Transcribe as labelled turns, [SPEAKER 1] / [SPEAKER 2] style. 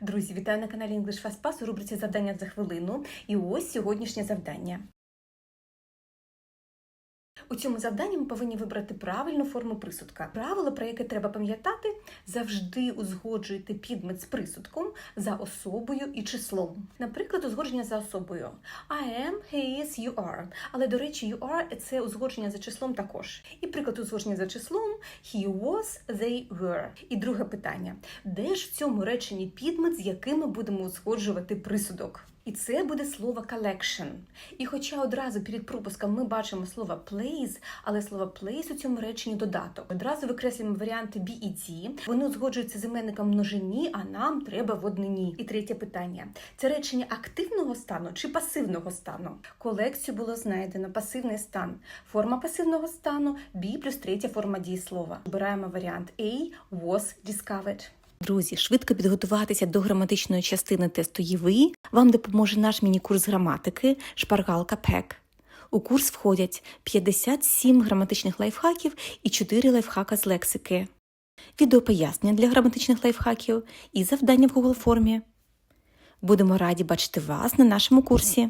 [SPEAKER 1] Друзі, вітаю на каналі English Fast Pass у рубриці Завдання за хвилину. І ось сьогоднішнє завдання. У цьому завданні ми повинні вибрати правильну форму присудка. Правило, про яке треба пам'ятати, завжди узгоджуйте підмет з присудком за особою і числом. Наприклад, узгодження за особою I am, he is, you are. Але, до речі, you are – це узгодження за числом також. І приклад узгодження за числом he was, they were. І друге питання: де ж в цьому реченні підмет, з яким ми будемо узгоджувати присудок? І це буде слово collection. І хоча одразу перед пропуском ми бачимо слово place, але слово place у цьому реченні додаток. Одразу викреслюємо варіанти be і D. Вони узгоджуються з іменником множині, а нам треба в однині. І третє питання: це речення активного стану чи пасивного стану? Колекцію було знайдено пасивний стан. Форма пасивного стану be плюс третя форма дієслова. Обираємо варіант A was discovered. Друзі, швидко підготуватися до граматичної частини тесту ЄВИ вам допоможе наш міні-курс граматики Шпаргалка ПЕК. У курс входять 57 граматичних лайфхаків і 4 лайфхака з лексики, відеопояснення для граматичних лайфхаків і завдання в Google формі. Будемо раді бачити вас на нашому курсі.